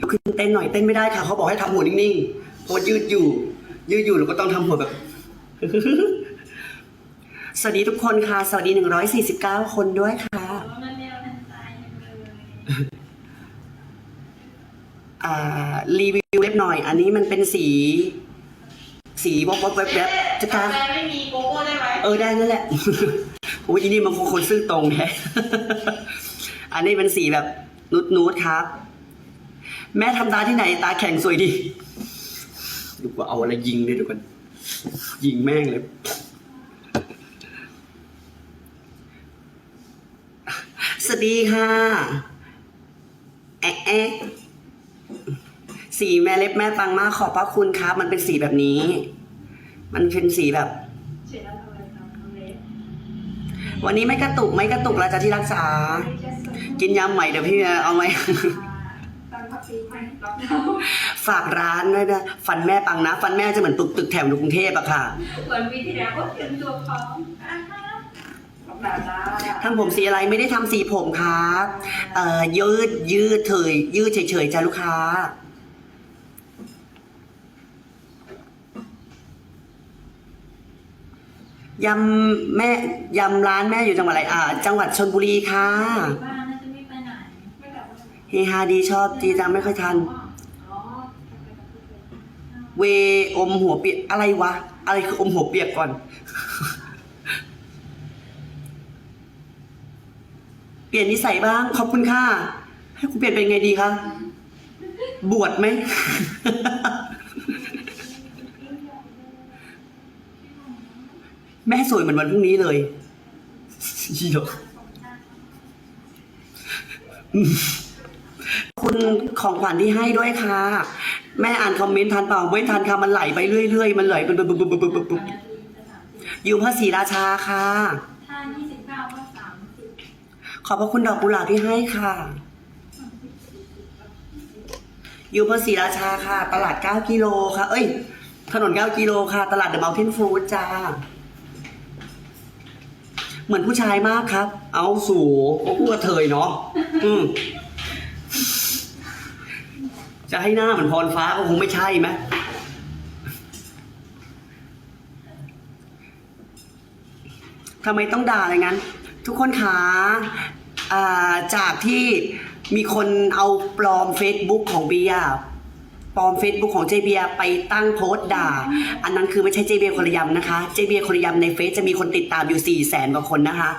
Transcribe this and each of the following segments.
ลุกขึ้นเต้นหน่อยเต้นไม่ได้ค่ะเขาบอกให้ทำหัวนิ่งๆเพราะว่ายืดอยู่ ยืดอยู่เราก็ต้องทำหัวแบบ สวัสดีทุกคนค่ะ สวัสดี149คนด้วยค่ะมันเร็วทันใจจังเลยอ่ารีวิวเล็บหน่อย อันนี้มันเป็นสี สีวอกวอกแวบแวบจะตาแต่ไม่มีโกโก้ได้ไหมเออได้นั่นแหละโอ้ยอีนี่มันคงคนซื่อตรงแท้อันนี้เป็นสีแบบนูดนูดครับ แม่ทำตาที่ไหนตาแข็งสวยดีดูว่าเอาอะไรยิงเลยดูกัน ยิงแม่งเลย สวัสดีค่ะ แอะแอะสีแม่เล็บแม่ปังมากขอบพระคุณครับ มันเป็นสีแบบนี้ มันเป็นสีแบบเสร็จแล้วทำอะไรทำทำเล็บวันนี้ไม่กระตุกไม่กระตุกแล้วจะที่รักษา กินยำใหม่เดี๋ยวพี่เอาไหม ตอนพักซีไปรับน้ ฝากร้านด้วยนะฟันแม่ปังนะ ฟันแม่จะเหมือนตึกตึกแถวในกรุงเทพอะค่ะำวันวีที่แล้วก็เตรียมตัวพร้อมอ่าฮะขอบคุณจ้าทำผมสีอะไรไม่ได้ทำสีผมครับเอ่อยืดยืดเฉยยืดเฉยๆจ้าลูกค้ายำแม่ยำร้านแม่อยู่จังหวัดอะไรอ่า จังหวัดชนบุรีค่ะ เฮฮาดีชอบจีจังไม่ค่อยทัน เวอมหัวเปียกอะไรวะ อะไรคืออมหัวเปียกก่อน เปลี่ยนนิสัยบ้าง ขอบคุณค่ะ ให้กูเปลี่ยนเป็นไงดีคะ บวชไหม แม่สวยเหมือนวันพรุ่งนี้เลยเหี้ย คุณของขวัญที่ให้ด้วยค่ะ แม่อ่านคอมเมนต์ทันเปล่าไม่ทันค่ะมันไหลไปเรื่อยๆ มันไหลไปบบบบบบอยู่พระศรีราชาค่ะถ้า29ก็30ขอบพระคุณดอกกุหลาบที่ให้ค่ะอยู่พระศรีราชาค่ะ ตลาด9กิโลค่ะ เอ้ย ถนน9กิโลค่ะ ตลาดเดอะเมลเทนฟู้ดจ้าเหมือนผู้ชายมากครับ เอาสู่ก็พูดกระเทยเนาะ อืม จะให้หน้าเหมือนพรฟ้าก็คงไม่ใช่ไหมทำไมต้องด่าอะไรงั้น ทุกคนคะอ่าจากที่มีคนเอาปลอม Facebook ของเบียร์ ปลอม Facebook ของเจเบียร์ไปตั้งโพสต์ด่า อันนั้นคือไม่ใช่เจเบียร์คนละยำนะคะเจเบียร์คนละยำในเฟซจะมีคนติดตามอยู่4ี่แสนกว่าคนนะคะ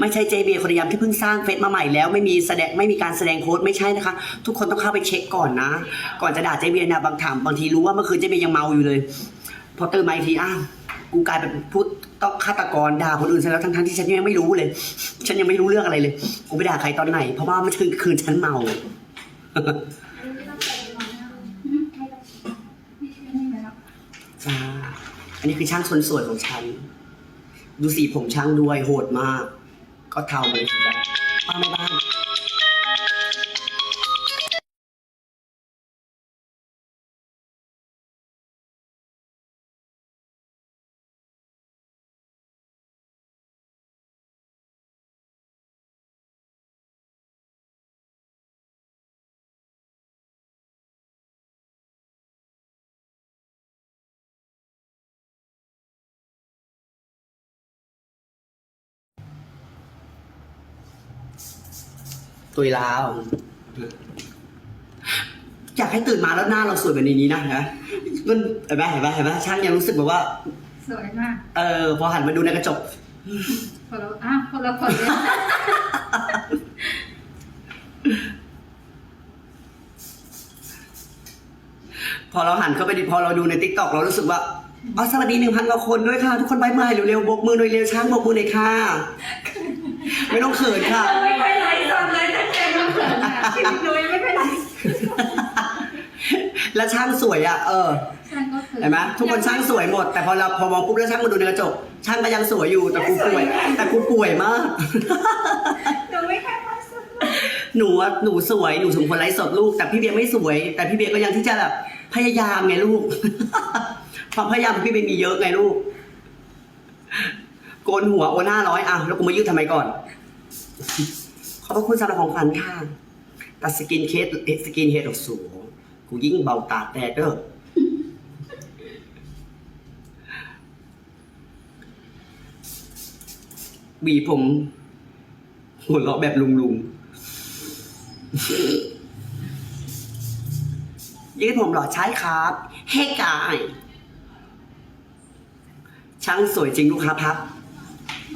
ไม่ใช่เจเบียร์คนละยำที่เพิ่งสร้างเฟซมาใหม่แล้วไม่มีแสดงไม่มีการแสดงโพสต์ไม่ใช่นะคะ ทุกคนต้องเข้าไปเช็คก่อนนะ ก่อนจะด่าเจเบียร์นะบางถามบางทีรู้ว่าเมื่อคืนเจเบียร์ยังเมาอยู่เลย พอตื่นมาอีกทีอ้าวกูกลายเป็นผู้ต้องฆาตกรด่าคนอื่นซะแล้วทั้งๆที่ฉันยังไม่รู้เลย ฉันยังไม่รู้เรื่องอะไรเลยกูไปด่าใครตอนไหน เพราะว่าเมื่อคืนคืนฉันเมา อันนี้ไม่ต้องใส่หมอนนะไม่ต้องไม่ไม่แล้ว จ้า อันนี้คือช่างคนสวยของฉัน ดูสีผมช่างด้วยโหดมาก ก็เทามาเลยสิจ้ะป้าแม่บ้าน ตุยลาวอยากให้ตื่นมาแล้วหน้าเราสวยแบบนี้นะฮะมันเห็นไหมเห็นไหมเห็นไหมช่างยังรู้สึกแบบว่า สวยมาก เออ พอหันมาดูในกระจกคนละอะคนละคนเลยพอเราหันเข้าไปดิพอเราดูในทิกตอกเรารู้สึกว่าอ๋อสวัสดีหนึ่งพันกว่าคนด้วยค่ะ ทุกคนบายบายเร็วๆบกมือหน่อยเร็วช้างบกมือหน่อยค่ะ ไม่ต้องเขินค่ะไม่ไปไหนสดเลยตั้งแต่มาเขินอะชีวิตนุ้ยไม่ไปไหนแล้วช่างสวยอะ เออ ช่างก็เขินเห็นไหมทุกคนช่างสวยหมด แต่พอเราพอมองปุ๊บแล้วช่างมาดูในกระจก ช่างก็ยังสวยอยู่แต่กูป่วย แต่กูป่วยมาก หนูไม่แค่มาสุดหนูอะหนูสวยหนูสมควรไลฟ์สดลูก แต่พี่เบียร์ไม่สวย แต่พี่เบียร์ก็ยังที่จะแบบพยายามไงลูกความพยายามของพี่เบียร์มีเยอะไงลูก โกนหัวโอหน้าร้อยอะแล้วกูมายืดทำไมก่อน ขอบพระคุณสำหรับของขวัญค่ะ ตัดสกินเคสสกินเฮดออกสูงกูยิ่งเบาตาแดดเด้อบีผม หัวเราะแบบลุงลุงยืดผมเหรอใช่ครับเฮ้กายช่างสวยจริงลูกค้าพับ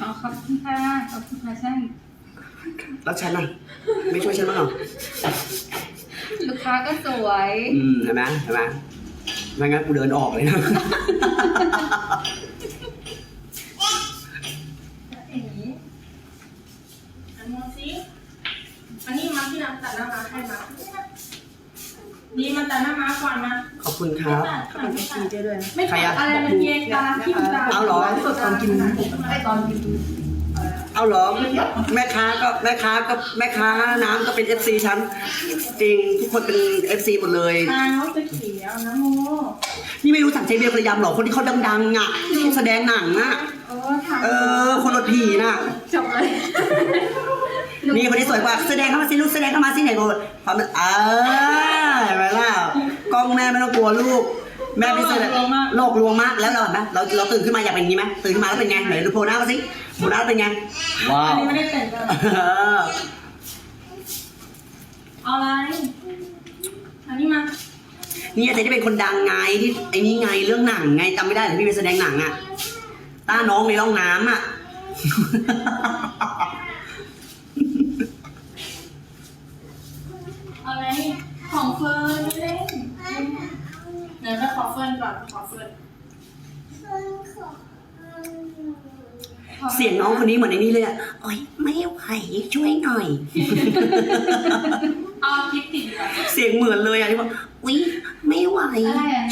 อ๋อขอบคุณค่ะ ขอบคุณค่ะช่าง แล้วฉันน่ะไม่ช่วยฉันบ้างเหรอลูกค้าก็สวย อืมเห็นไหมเห็นไหมไม่งั้นกูเดินออกเลยนะเอ๋อันโมซิอันนี้มาที่น้ำตัดหน้าม้าให้มาดีมาตัดหน้าม้าก่อนนะขอบคุณครับขอบคุณค่ะเจ๊ด้วยนะไม่ใครตัอะดอะไรมันเย็นตาที่มันตาเอาเหรอสดตอนกินไอตอนกิน เอาเหรอแม่ค้าก็แม่ค้าก็แม่ค้าน้ำก็เป็นเอฟซีฉันจริงทุกคนเป็นเอฟซีหมดเลยตาเขาจะเขียวนะโมนี่ไม่รู้จักเจเบียร์ประยำหรอคนที่เขาดังๆอะที่แสดงหนังอะโอ้ทำเออ คนรถผีน่ะ จบเลย นี่คนที่สวยกว่าแสดงเข้ามาสิลูกแสดงเข้ามาสิไหนโกรธความเออเห็นไหมล่ะกล้องแม่ไม่ต้องกลัวลูก แม่ไม่แสดงโลกลวงมากแล้วเราเห็นไหมเราเราตื่นขึ้นมาอยากเป็นอย่างนี้ไหมตื่นขึ้นมาแล้วเป็นไงไหนดูโพลหน้ามาสิโพลหน้าเป็นไงว้าอันวนี้ไม่ได้แต่งเลยเออเอาอะไรอันนี้มาเนี่ยแต่ที่เป็นคนดังไงที่ไอ้นี่ไงเรื่องหนังไงจำไม่ได้เหรอพี่ไปแสดงหนังอะต้าน้องในร่องน้ำอะ เอาอะไรของเฟิร์นไม่เล่ นเดี๋ยวไปขอเฟิร์นก่อนขอเฟิร์นเสียงน้องคนนี้เหมือนในนี้เลยอะโอ้ยไม่ไหวช่วยหน่อย เอาคลิปติดดีกว่าเสียงเหมือนเลยอะที่บอกอุ้ยไม่ไหว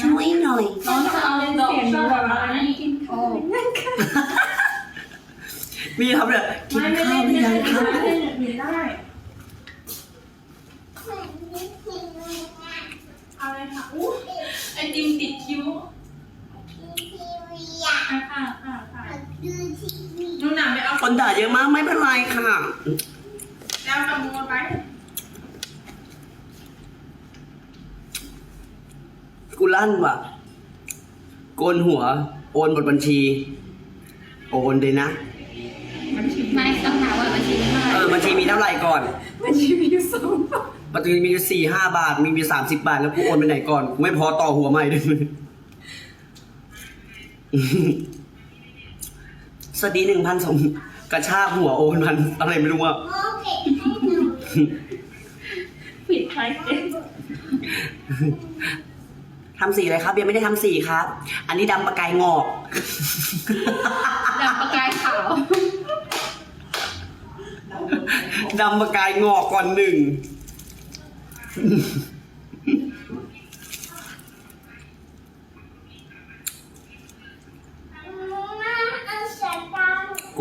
ช่วยหน่อยน้องจะเอาเสียงดูแบบอะไรกินข้าวมีทำเลยกินไม่ไม่ข้าวหไม่รือได้ยังครับ ไม่ได้ไม่ได้เอาเลยค่ะอู้ ไอติมติดคิ้วอะค่ะค่ะค่ะนุ่นหนามไปเอาคนด่าเยอะมากไม่เป็นไรค่ะ แล้วกำมวลไปกูลั่นว่ะ โกนหัว โอนบทบัญชี โอนเลยนะ ไม่ต้องถามว่าบัญชีเท่าไหเอร่อบัญชีมีเท่าไหร่ก่อนมันชีมีอยู่สองบั ญชีมีอยู่สี่ห้าบาท มีมีสามสิบบาท แล้วกูโอนไปไหนก่อน กูไม่พอต่อหัวใหม่ด้วย สวัสดีหนึ่งพันสองกระชากหัวโอนพันอะไรไม่รู้อะปิดไฟเต็มทำสีอะไรครับยังไม่ได้ทำสีครับ อันนี้ดำประกายงอก ดำประกายขาว ดำประกายงอกก่อนหนึ่ง โก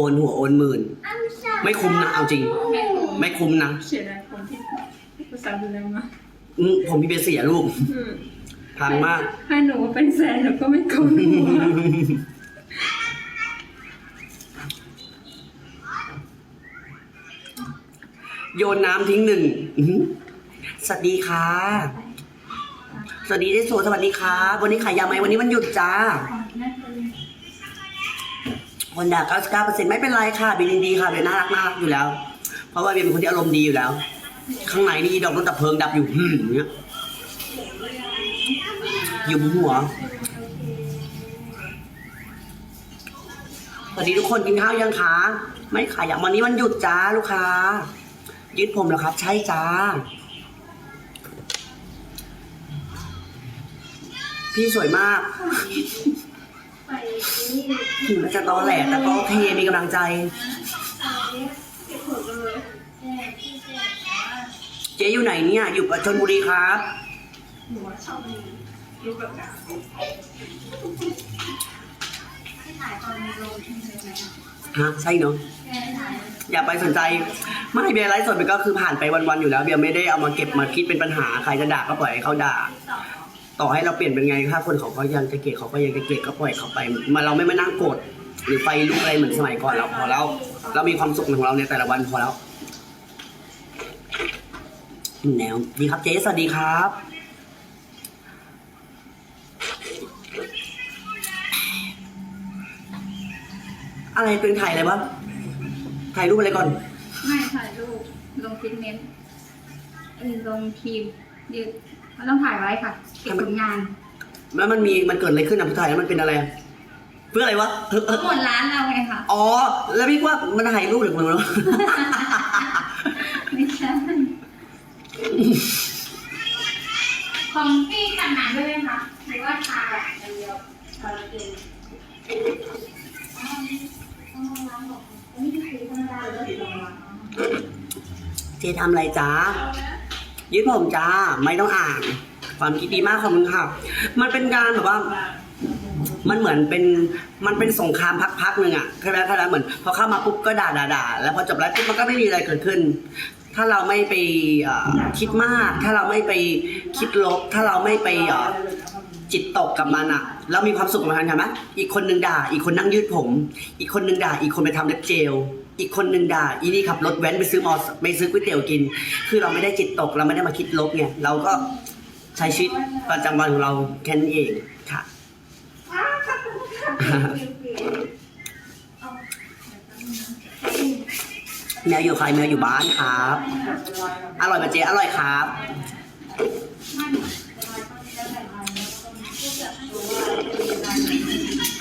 นหัวโอนหมื่น ไม่คุ้มนะเอาจริง ไม่ถูกไม่คุ้มนะเสียดายคนที่ภาษาดูแลมาอืมผมพี่เบยร์เสียลูกพังมากให้หนูเป็นแสนหนูก็ไม่กลัวหนูโยนน้ำทิ้งหนึ่งอื้อหือ สวัสดีค่ะ สวัสดีได้สวยสวัสดีครับวันนี้ขายยาไหมวันนี้วันหยุดจ้า คนด่า99%ไม่เป็นไรค่ะเบนดีค่ะเบนน่ารักน่ากอยู่แล้ว เพราะว่าเบนเป็นคนที่อารมณ์ดีอยู่แล้ว ข้างในนี่ดอกรถดับเพลิงดับอยู่หืมเงี้ยยุมหัวสวัสดีทุกคนกินข้าวยังคะไม่ขายอย่างวันนี้วันหยุดจ้าลูกค้ายืดผมเหรอครับ ใช่จ้า พี่สวยมากถึงมันจะตอแหลแต่ก็โอเคมีกำลังใจ เจ๊อยู่ไหนเนี่ย อยู่กับชนบุรีครับฮะใช่เนาะอย่าไปสนใจ ไม่เบียร์ไลฟ์สดมันก็คือผ่านไปวันๆอยู่แล้วเบียร์ไม่ได้เอามาเก็บมาคิดเป็นปัญหาใครจะด่าก็ปล่อยให้เขาด่า ต่อให้เราเปลี่ยนเป็นไงถ้าคนเขาก็ยังจะเกลียดเขาก็ยังจะเกลียดก็ปล่อยเขาไปมาเราไม่มานั่งโกรธหรือไฟลุกอะไรเหมือนสมัยก่อนเราพอแล้วเรามีความสุขของเราในแต่ละวันพอแล้วแนวดีครับเจ๊สวัสดีครับ อะไรเป็นถ่ายอะไรบ้างถ่ายรูปอะไรก่อน ไม่ถ่ายรูปลงฟิตเนสลงทีมยืด มันต้องถ่ายไว้ค่ะ เก็บผลงานแล้วมันมีมันเกิดอะไรขึ้นอะพี่ถ่ายแล้วมันเป็นอะไรอะเพื่ออะไรวะเออเออหมดร้านเราไงค่ะ อ๋อ แล้วพี่ว่ามันถ่ายรูปหรือเปล่า ไม่ใช่ของพี่ทำหนังด้วยไหมคะหรือว่าทาแบบอย่างเดียวทาละเกนอ๋อต้องล้างบอกอันนี้คือธรรมดาหรือว่าสีดำเจทำอะไรจ้า ยืดผมจ้าไม่ต้องอ่าน ความคิดดีมากขอบคุณค่ะ มันเป็นการแบบว่า มันเหมือนเป็นมันเป็นสงครามพักๆหนึ่งอะใช่ไหมใช่ไหมเหมือนพอเข้ามาปุ๊บก็ด่าด่าด่าแล้วพอจบแล้วปุ๊บมันก็ไม่มีอะไรเกิดขึ้น ถ้าเราไม่ไปคิดมาก ถ้าเราไม่ไปคิดลบ ถ้าเราไม่ไปจิตตกกับมันอะแล้วมีความสุขกับมันใช่ไหมอีกคนนึงด่า อีกคนนั่งยืดผม อีกคนนึงด่า อีกคนไปทำเล็บเจล อีกคนหนึ่งด่าอีนี่ขับรถแว้นไปซื้อมอสไปซื้อก๋วยเตี๋ยวกิน คือเราไม่ได้จิตตกเราไม่ได้มาคิดลบไงเราก็ใช้ชีวิตประจำวันของเราแค่นั้เองค่ะ แมวอยู่ใครแมวอยู่บ้านครับ อร่อยมาเจ๊อร่อยครับ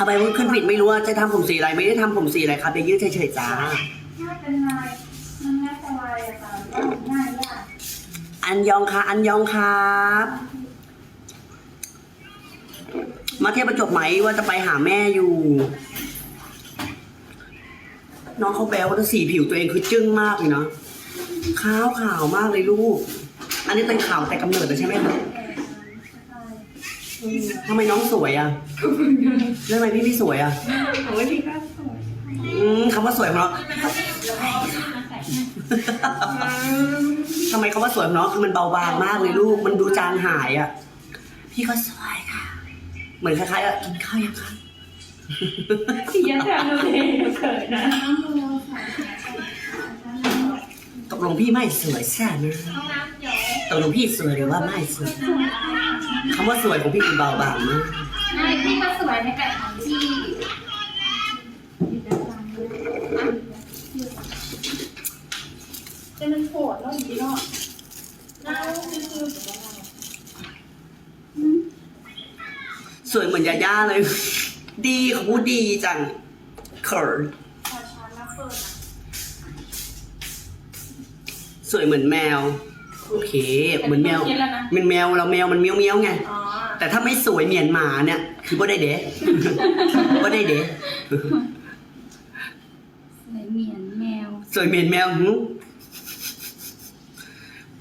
เอาไปขึ้นผิดไม่รู้ว่าจะทำผมสีอะไรไม่ได้ทำผมสีอะไรครับเดี๋ยวยืดเฉยๆจ้า ถ้าเป็นลายมันน่าจะลายอะค่ะว่าง่ายยากอันยองค่ะ อันยองครับ มาเที่ยวประจวบไหมว่าจะไปหาแม่อยู่ น้องเขาแบลว่าสีผิวตัวเองคือจึ้งมากเลยเนาะขาวขาวมากเลยลูก อันนี้เป็นขาวแต่กำเนิดเลยใช่ไหมคะอืม ทำไมน้องสวยอะแล้วทำไมพี่ไม่สวยอะโอ้ยพี่ก็สวยอืมคำว่าสวยของน้องทำไมคำว่าสวยของน้องคือมันเบาบางมากเลยลูก มันดูจางหายอะ พี่ก็สวยค่ะ เหมือนคล้ายๆอะกินข้าวยังคะยังทำดูเองเขินนะน้องโมใส่ตกลงพี่ไม่สวยใช่ไหมห้องน้ำเดี๋ยวตกลงพี่สวยหรือว่าไม่สวย คำว่าสวยของพี่คือเบาบางมากไม่พี่ก็สวยในแบบของพี่จะมันโหดแล้วดีเนาะนั่งคือสวยเหมือนยาย่าเลย ดีเขาพูดดีจังเขิร์นสวยเหมือนแมว โอเค เหมือนแมวเหมือนแมวเราแมวมันเมี้ยวเมี้ยวๆไง อ๋อแต่ถ้าไม่สวยเหมียนหมาเนี่ย คือบ่ได้เด้ บ่ได้เด้ สวยเหมียนแมวสวยเหมียนแมวหึ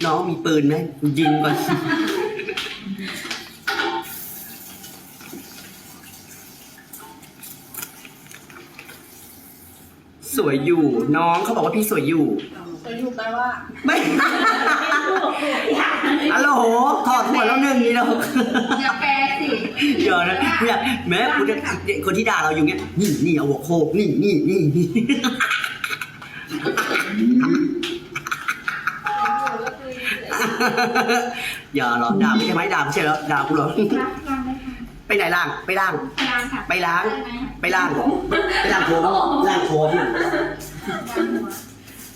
น้องมีปืนไหมยิงก่อน สวยอยู่ น้องเขาบอกว่าพี่สวยอยู่ จะอยู่แปลว่าไม่ฮัลโหลถอดหัวแล้วหนึ่งนี่เราอย่าแปลสิเดี๋ยวนะเนี่ยแม้กูจะคนที่ด่าเราอยู่เงี้ยนี่นี่เอาหัวโคกนี่นี่นี่นี่อย่าหรอกด่าไม่ใช่ไหมด่าไม่ใช่เหรอด่ากูเหรอรักกันไหมคะไปไหนล่างไปล่างพลังค่ะไปล้างได้ไหมไปล่างไปล่างโค้งล่างโค้ง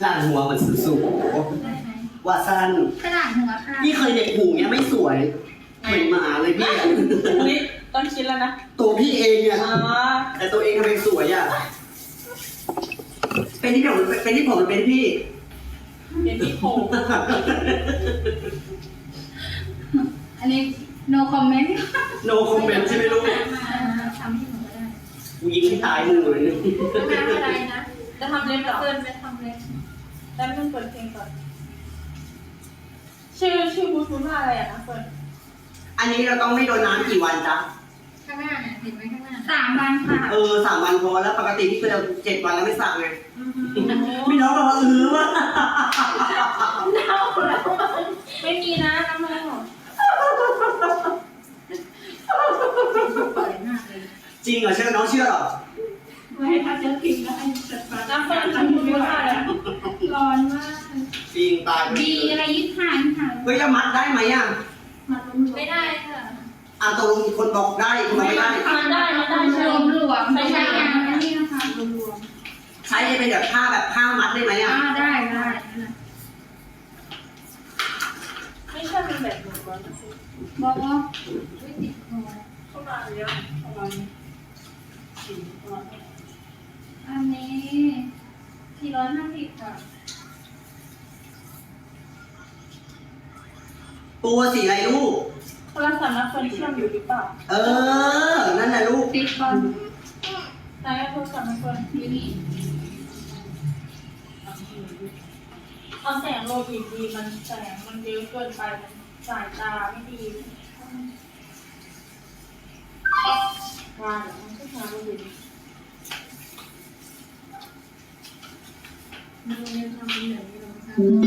วางหัวล่างหัวมันสูงได้ไหมๆว่าสั้นกระดาษหัวค่ะพี่เคยเด็กหูเนี้ยไม่สวยเหมือนหมาเลยพี่อุ้ยต้นคิดแล้วนะ ตัวพี่เองเนี่ยอ๋อแต่ตัวเองทำไมสวยอะ เป็นที่ผมเป็นที่ผมหรือเป็นที่พี่ เป็นที่โผล่อันนี้ no comment โนคอมเมนต์ใช่ไหมลูกทำให้หนูก็ได้กูยิงที่ตายมึงเลยเนี่ยไม่เป็นไรนะ จะทำเล็บเหรอเกินไปทำเลย แล้วมันเปิดเพลงก่อนชื่อชื่อบูทูธว่าอะไรอะนะเฟิร์นอันนี้เราต้องไม่โดนน้ำกี่วันจ๊ะ ข้างหน้าเนี่ยเห็นไหมข้างหน้าสามวันค่ะเออสามวันพอแล้วปกติพี่เคยเอาเจ็ดวันแล้วไม่สั่งไงพี่น้องบอกว่าเออว่ะไม่มีนะน้ำมันหรอเปิดหน้าเลยจริงเหรอเชื่อน้องเชื่อเหรอ ไม่ให้ถ้าจะกินแล้วให้จัดปาน้ำเฟิร์นทำบูทูธว่าอะไรร้อนมากจริงตายไปดีอะไรยึดหางหางเฮ้ยจะมัดได้ไหมอะมาลุ้มไม่ได้ค่ะ อะตกลงคนบอกได้คนบอกไม่ได้ มันได้มันได้รใช่วมรวมไม่ใช่งานอันนี้นะคะรวมรวมใช้เป็นแบบผ้าแบบผ้ามัดได้ไหมอ่าอะได้ได้นั่นน่ะไม่ใช่เป็นแบบหนูร้อยเปอร์เซ็นต์บอกว่าไม่ติดคอเข้ามาเยอะประมาณสี่ประมาณนี้ อันนี้ สี่ร้อยห้าสิบค่ะ ตัวสีอะไรลูก โทรศัพท์นักคนเชื่อมอยู่หรือเปล่าเออ นั่นแหละลูก ติดก่อนไหนโทรศัพท์นักคนอยู่นี่เอาแสงโลดีดีมันแสงมันเยอะเกินไปมันสายตาไม่ดีว่าเดี๋ยวมันก็มาโลดีมั น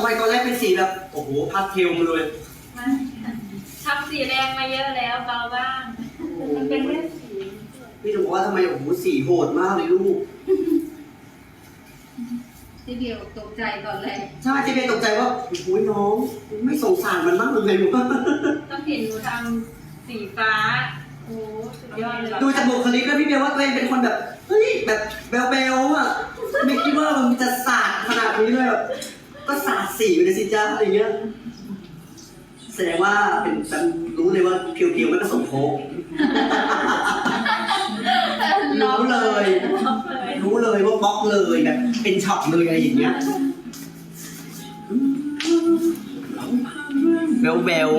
พี่ว่าต่อไปตอนแรกเป็นสีแบบโอ้โหพาสเทลมาเลยทำสีแดงมาเยอะแล้วเบาบ้างำมันเป็นแค่สีพี่ถึงบอกว่าทำไมโอ้โหสีโหดมากเลยลูกทีเดียวตกใจก่อนเลยใช่เจ๊เบตกใจว่าโอ้โหน้องไม่สงสารมันบ้างเลยลูกต้องเห็นหนูทำสีฟ้าโอ้สุดยอดเลยดูจากบุคลิกแล้วพี่เบลว่าตัวเองเป็นคนแบบเฮ้ยแบบแบลๆอะไม่คิดว่ามันจะสาดขนาดนี้เลยแบบ ก็สาดสีไปเลยสิจ้าอะไรเงี้ยแสดงว่าเป็นแบบรู้เลยว่าเพียวๆไม่ผสมโค้ก รู้เลย รู้เลยว่าบล็อกเลยแบบเป็นช็อตเลยอะไรอย่างเงี้ยเบลเบล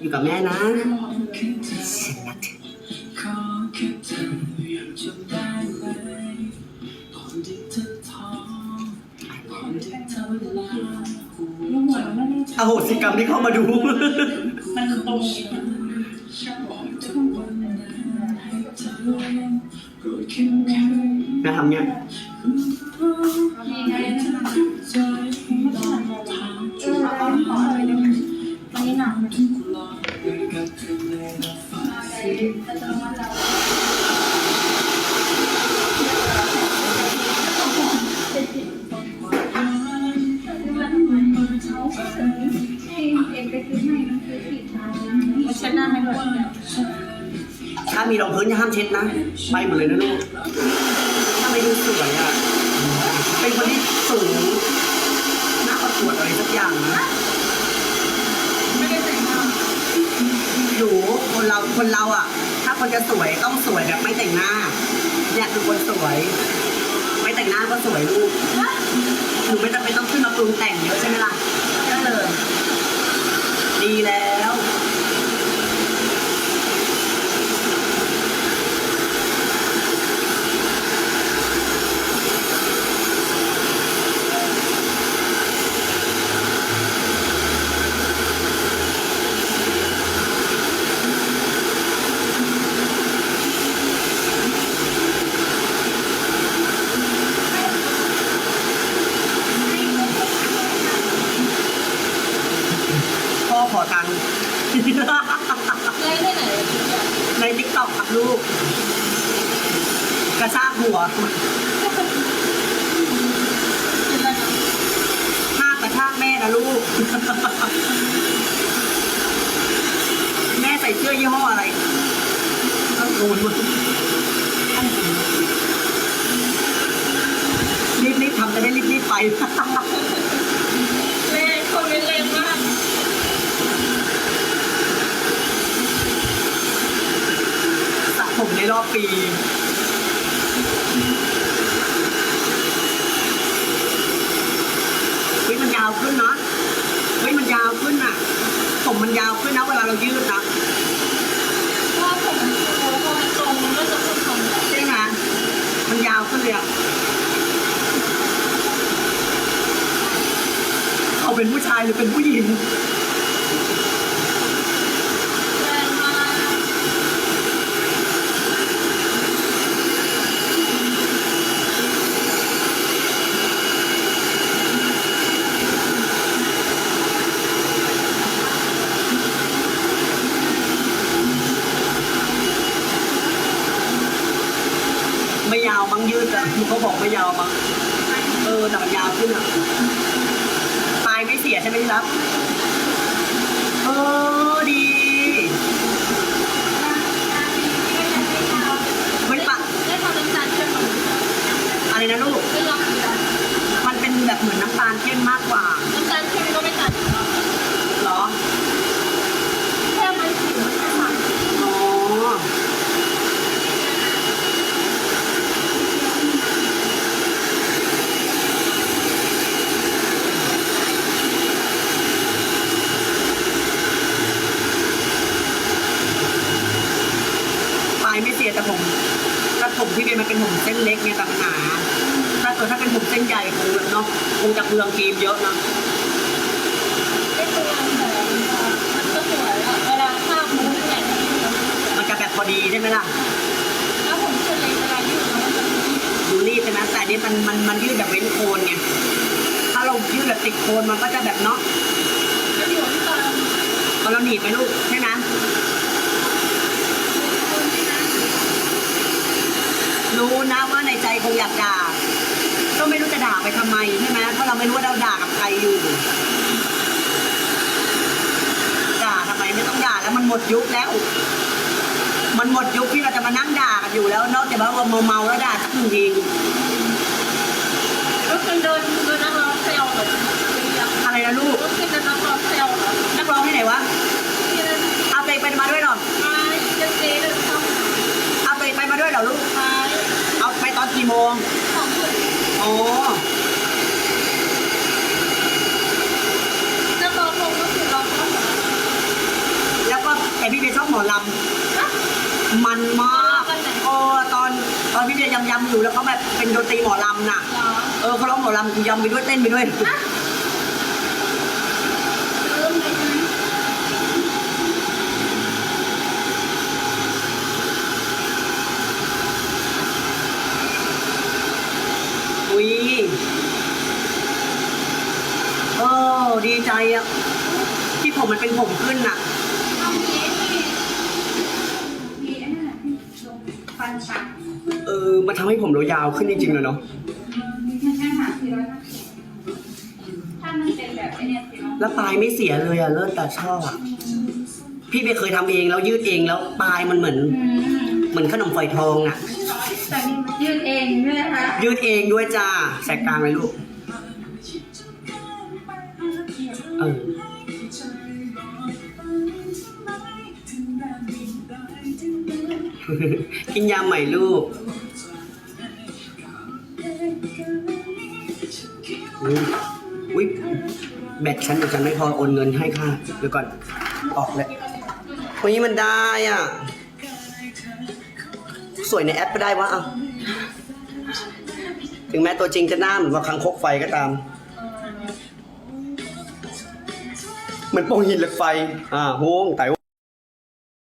อยู่กับแม่นะ สิกรรมที่เข้ามาดู มันตรงเองนะทำเนี้ย นอย่าห้ามเช็ดนะ ไปหมดเลยนะลูก ถ้าไม่ดูสวยอะเป็นคนที่สูงน้าประกวดอะไรสักอย่างนะไม่ได้แต่งหน้าหนูคนเราคนเราอะ ถ้าคนจะสวยต้องสวยแบบไม่แต่งหน้า เนี่ยคือคนสวย ไม่แต่งหน้าก็สวยลูก หนูไม่จำเป็นต้องขึ้นมาปรุงแต่งเยอะใช่ไหมล่ะก็เลยดีแล้ว พ่อขอตังค์ เลยได้ไหน ในติ๊กต็อกครับลูก กระชากหัวห้ามกระชากแม่นะลูก แม่ใส่เสื้อยี่ห้ออะไร ต้องโกนรีบรีบๆทำจะได้รีบรีบๆไป แม่คนเป็นแรงมาก สระผมในรอบปี เฮ้ยมันยาวขึ้นนะ เฮ้ยมันยาวขึ้นอะ ผมมันยาวขึ้นนะเวลาเรายืดนะ ว่าผมมันโค้งพอมันตรงมันก็จะเป็นของแบบ ใช่ไหมมันยาวขึ้นเลยอะเขา เป็นผู้ชายหรือเป็นผู้หญิง แรงมาก ขึ้นอะปลายไม่เสียใช่ไหมที่รักเออดี ไม่ปะ ได้ความน้ำตาลเข้มกว่า อะไรนะลูก ไม่ลองดูนะ มันเป็นแบบเหมือนน้ำตาลเข้มมากกว่า น้ำตาลเข้มก็ไม่ตัด เหรอ แค่มันผิวมันจะมัน อ๋อ ปลายไม่เสียแต่ผมแต่ผมพี่เบนมันเป็นผมเส้นเล็กไงแต่มันหนา ถ้าเกิดถ้าเป็นผมเส้นใหญ่คงแบบเนาะคงจะเปลืองครีมเยอะนะ ได้ตัวแต่มันก็สวยอะเวลาข้ามมุ้งใหญ่ มันจะแบบพอดีใช่ไหมล่ะ แล้วผมเฉลยเวลายืดมันจะมี ดูรีดใช่ไหมแต่อันนี้มันมันมันยืดแบบเว้นโคนไง ถ้าเรายืดแบบติดโคนมันก็จะแบบเนาะ แล้วอยู่ที่ตอน พอเราหนีบไปลูกใช่ไหม รู้นะว่าในใจคงอยากด่า ก็ไม่รู้จะด่าไปทำไมใช่ไหมเพราะเราไม่รู้ว่าเราด่ากับใครอยู่ ด่าทำไมไม่ต้องด่าแล้วมันหมดยุคแล้ว มันหมดยุคที่เราจะมานั่งด่ากันอยู่แล้ว นอกจากว่าเมาๆแล้วด่าสักหนึ่งทีก็คือเดินเดินนักร้องเซลล์เหรออะไรนะลูกก็คือเดินนักร้องเซลล์เหรอนักร้องที่ไหนวะที่เดินเอาตัวเองไปมาด้วยเหรอมาเดินเดิน ด้วยเหรอลูกมาเอาไปตอนกี่โมง ของคนอ๋อนักร้องลงก็คือร้องก็เหรอแล้วก็แต่พี่เบียร์ชอบหมอลำมันมากโอ้ตอนตอนพี่เบียร์ยำยำๆอยู่แล้วเขาแบบเป็นดนตรีหมอลำน่ะเหรอเออเขาร้องหมอลำกูยำไปด้วยเต้นไปด้วยเริ่มเลยใช่ไหม อุ้ยเออดีใจอะที่ผมมันเป็นผมขึ้นน่ะ เอาเย้ที่มีไอ้นั่นแหละที่ลงฟันชัก เออมันทำให้ผมเรายาวขึ้นจริงๆเลยเนาะมันแค่หาสี่ร้อยห้าสิบถ้ามันเป็นแบบไอ้เนี่ยสี่ร้อยแล้วปลายไม่เสียเลยอะเลิศแต่ชอบอะพี่เบียร์เคยทำเองแล้วยืดเองแล้วปลายมันเหมือนอืมเหมือนขนมฝอยทองอะแต่นี่มันยืดเองด้วยนะคะ ยืดเองด้วยจ้าแสกกลางเลยลูกเออกินยาใหม่ลูก อุ๊ยอุ้ยแบตฉันเดี๋ยวฉันไม่พอโอนเงินให้ค่ะเดี๋ยวก่อน ออกเลยวันนี้มันได้อะ สวยในแอปก็ได้วะอะ ถึงแม้ตัวจริงจะหน้าเหมือนว่าคังคกไฟก็ตาม เหมือนโป่งหินเหล็กไฟ อ่าโฮงไต้